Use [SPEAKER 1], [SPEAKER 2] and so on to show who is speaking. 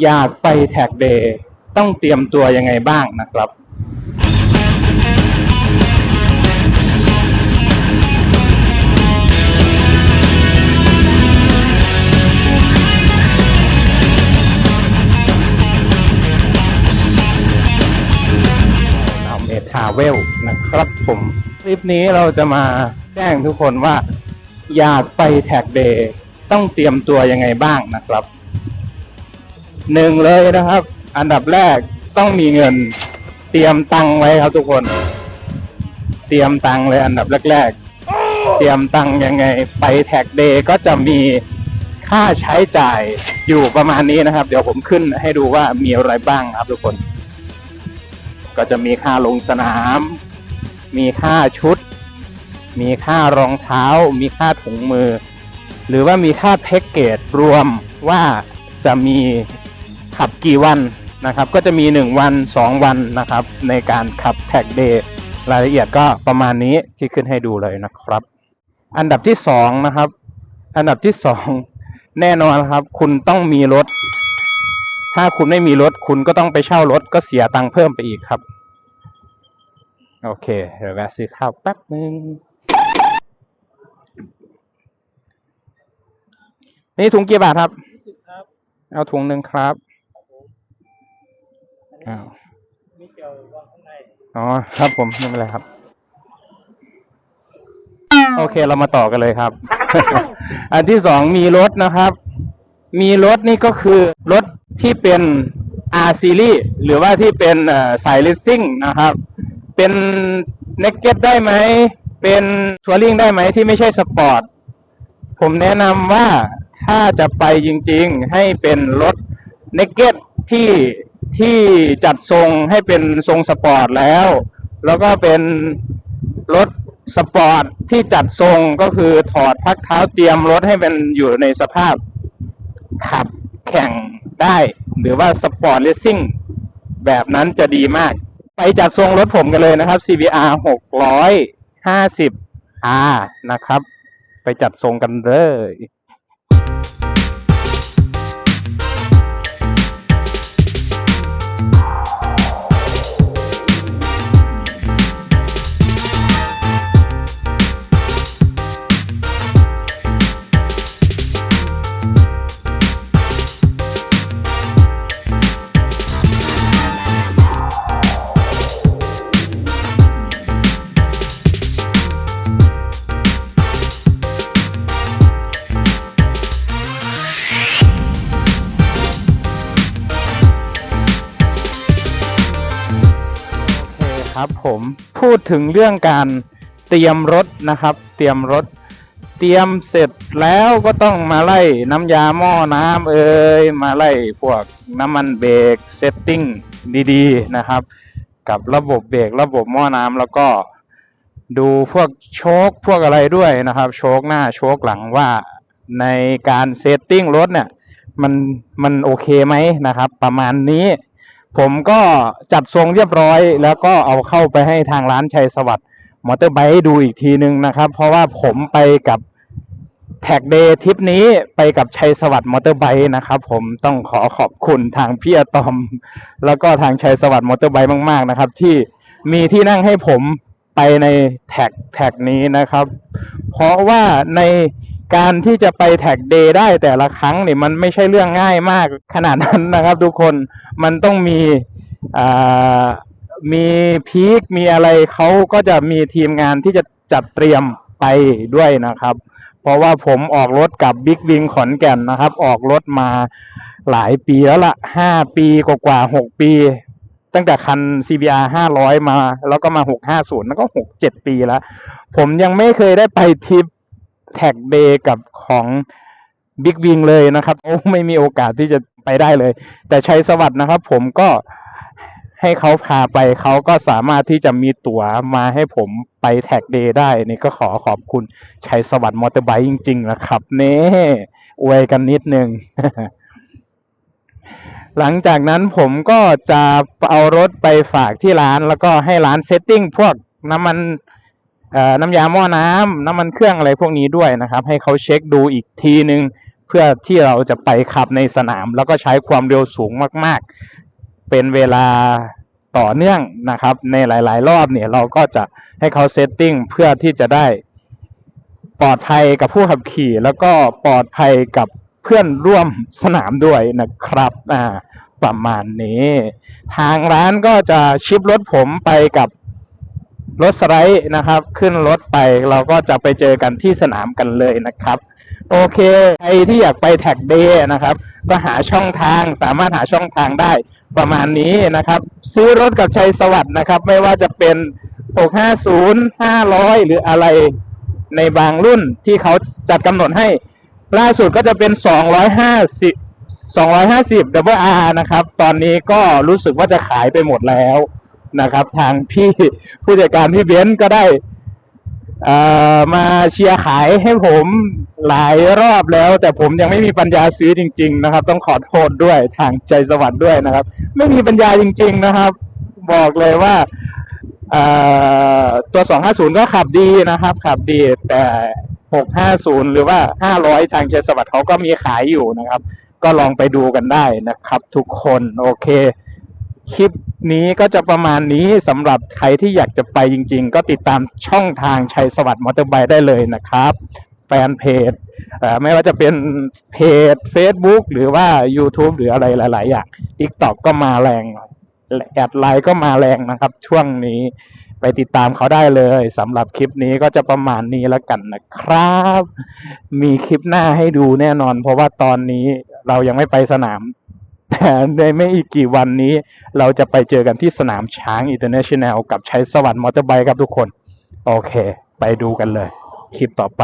[SPEAKER 1] อยากไปแท็กเดย์ต้องเตรียมตัวยังไงบ้างนะครับเอาเมทาเวลนะครับผมคลิปนี้เราจะมาแจ้งทุกคนว่า อยากไปแท็กเดย์ต้องเตรียมตัวยังไงบ้างนะครับ หนึ่งเลยนะครับ อันดับแรกต้องมีเงิน เตรียมตังค์ไว้ครับทุกคน เตรียมตังค์เลยอันดับแรกๆ เตรียมตังค์ยังไง ไปแท็กเดย์ก็จะมีค่าใช้จ่ายอยู่ประมาณนี้นะครับ เดี๋ยวผมขึ้นให้ดูว่ามีอะไรบ้างครับทุกคน ก็จะมีค่าลงสนาม มีค่าชุด มีค่ารองเท้า มีค่าถุงมือ หรือว่ามีค่าแพ็กเกจรวมว่าจะมี ขับกี่วันนะครับ ก็จะมี 1 วัน 2 วันนะครับ ในการขับแท็กเดย์รายละเอียดก็ประมาณนี้ที่ขึ้นให้ดูเลยนะครับ อันดับที่2นะครับ อันดับที่ 2 แน่นอนครับ คุณต้องมีรถ ถ้าคุณไม่มีรถ คุณก็ต้องไปเช่ารถก็เสียตังค์เพิ่มไปอีกครับ โอเค เดี๋ยวแวะซื้อข้าวแป๊บนึงนี่ถุงกี่บาทครับ
[SPEAKER 2] ครับ
[SPEAKER 1] เอาถุงหนึ่งครับ
[SPEAKER 2] อันนี้
[SPEAKER 1] อ้าว
[SPEAKER 2] มีเกี่ยววางข้างใน
[SPEAKER 1] อ๋อครับผมไม่เป็นไรครับ โอเคเรามาต่อกันเลยครับ อันที่สองมีรถนะครับ มีรถนี่ก็คือรถที่เป็น R series หรือว่าที่เป็นเอ่อสายเลสซิ่งนะครับ เป็นเนกเก็ตได้ไหม เป็นทัวริงได้ไหมที่ไม่ใช่สปอร์ต ผมแนะนำว่าถ้าจะไปจริงๆ ให้เป็นรถเนกเก็ตที่ ที่จัดทรงให้เป็นทรงสปอร์ตแล้ว แล้วก็เป็นรถสปอร์ตที่จัดทรงก็คือถอดพักเท้าเตรียมรถให้มันอยู่ในสภาพขับแข่งได้ หรือว่าสปอร์ตเลสซิ่งแบบนั้นจะดีมาก ไปจัดทรงรถผมกันเลยนะครับ CBR 650R นะครับ ไปจัดทรงกันเลย ครับผมพูดถึงเรื่องการเตรียมรถนะครับ เตรียมรถ เตรียมเสร็จแล้วก็ต้องมาไล่น้ำยาหม้อน้ำเอ่ยมาไล่พวกน้ำมันเบรกเซตติ้งดีๆนะครับ กับระบบเบรกระบบหม้อน้ำแล้วก็ดูพวกโชคพวกอะไรด้วยนะครับ โชคหน้าโชคหลังว่าในการเซตติ้งรถเนี่ยมันมันโอเคไหมนะครับ ประมาณนี้ ผมก็จัดทรงเรียบร้อย แล้วก็เอาเข้าไปให้ทางร้านชัยสวัสดิ์มอเตอร์ไบค์ดูอีกทีนึงนะครับ เพราะว่าผมไปกับแท็กเดย์ทริปนี้ไปกับชัยสวัสดิ์มอเตอร์ไบค์นะครับ ผมต้องขอขอบคุณทางพี่อะตอม แล้วก็ทางชัยสวัสดิ์มอเตอร์ไบค์มากๆนะครับ ที่มีที่นั่งให้ผมไปในแท็กแท็กนี้นะครับ เพราะว่าใน การที่จะไปแท็กเดย์ได้แต่ละครั้งเนี่ยมันไม่ใช่เรื่องง่ายมากขนาดนั้นนะครับ ทุกคนมันต้องมีอ่ามีพีคมีอะไรเขาก็จะมีทีมงานที่จะจัดเตรียมไปด้วยนะครับ เพราะว่าผมออกรถกับบิ๊กวิงขอนแก่นนะครับ ออกรถมาหลายปีแล้วละห้าปีกว่าหกปี ตั้งแต่คัน CBR 500 มา แล้วก็มา 650แล้วก็ 6 7 ปีแล้ว ผมยังไม่เคยได้ไปทริป แท็กเดย์กับของบิ๊กวิงเลยนะครับ โอ้ไม่มีโอกาสที่จะไปได้เลย แต่ชัยสวัสด์นะครับ ผมก็ให้เขาพาไปเขาก็สามารถที่จะมีตั๋วมาให้ผมไปแท็กเดย์ได้ นี่ก็ขอขอบคุณชัยสวัสด์มอเตอร์ไบค์จริง ๆ นะครับ เน่อวยกันนิดนึง หลังจากนั้นผมก็จะเอารถไปฝากที่ร้าน แล้วก็ให้ร้านเซตติ้งพวกน้ำมัน น้ำยาหม้อน้ำน้ำมันเครื่องอะไรพวกนี้ด้วยนะครับ ให้เขาเช็คดูอีกทีนึง เพื่อที่เราจะไปขับในสนาม แล้วก็ใช้ความเร็วสูงมาก ๆ เป็นเวลาต่อเนื่องนะครับ ในหลาย ๆ รอบเนี่ยเราก็จะให้เขาเซตติ้งเพื่อที่จะได้ปลอดภัยกับผู้ขับขี่ แล้วก็ปลอดภัยกับเพื่อนร่วมสนามด้วยนะครับอ่าประมาณนี้ ทางร้านก็จะชิปรถผมไปกับ รถสไลด์นะครับ ขึ้นรถไปเราก็จะไปเจอกันที่สนามกันเลยนะครับ โอเค ใครที่อยากไปแท็กเดย์นะครับ ก็หาช่องทางสามารถหาช่องทางได้ประมาณนี้นะครับ ซื้อรถกับชัยสวัสด์นะครับ ไม่ว่าจะเป็น 650 500 หรืออะไรในบางรุ่นที่เขาจัดกำหนดให้ ล่าสุดก็จะเป็น 250 250 double R นะครับ ตอนนี้ก็รู้สึกว่าจะขายไปหมดแล้ว นะครับ ทางพี่ผู้จัดการพี่เบนซ์ก็ได้มาเชียร์ขายให้ผมหลายรอบแล้ว แต่ผมยังไม่มีปัญญาซื้อจริง ๆ นะครับ ต้องขอโทษด้วยทางใจสวัสดิ์ด้วยนะครับ ไม่มีปัญญาจริง ๆ นะครับ บอกเลยว่าเอ่อตัว 250 ก็ขับดีนะครับ ขับดีแต่ 650 หรือว่า 500 ทางใจสวัสด์เขาก็มีขายอยู่นะครับ ก็ลองไปดูกันได้นะครับ ทุกคนโอเค คลิป นี้ก็จะประมาณนี้สำหรับใครที่อยากจะไปจริง ๆ ก็ติดตามช่องทางชัยสวัสดิ์มอเตอร์ไบค์ได้เลยนะครับ แฟนเพจไม่ว่าจะเป็นเพจ Facebook หรือว่า YouTube หรืออะไรหลาย ๆ อย่าง TikTok ก็มาแรงแอดไลน์ก็มาแรงนะครับ ช่วงนี้ไปติดตามเขาได้เลยสำหรับคลิปนี้ก็จะประมาณนี้แล้วกันนะครับ มีคลิปหน้าให้ดูแน่นอน เพราะว่าตอนนี้เรายังไม่ไปสนาม แต่ในไม่อีกกี่วันนี้ เราจะไปเจอกันที่สนามช้างอินเตอร์เนชั่นแนลกับใช้สวัสด์มอเตอร์ไบค์ครับทุกคน โอเค ไปดูกันเลย คลิปต่อไป